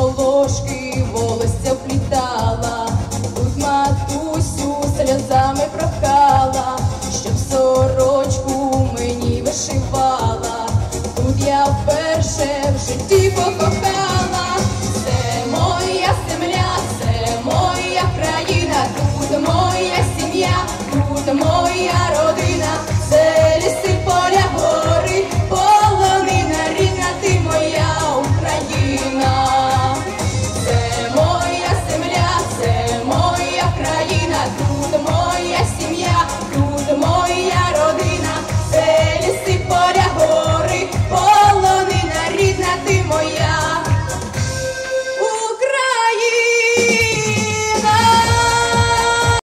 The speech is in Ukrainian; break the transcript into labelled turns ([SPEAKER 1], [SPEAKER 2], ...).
[SPEAKER 1] волошки, волосся плітала, тут матусю сльозами прохала, щоб сорочку мені вишивала, тут я вперше в житті покохала, це моя земля, це моя країна, тут моя сім'я, тут моя.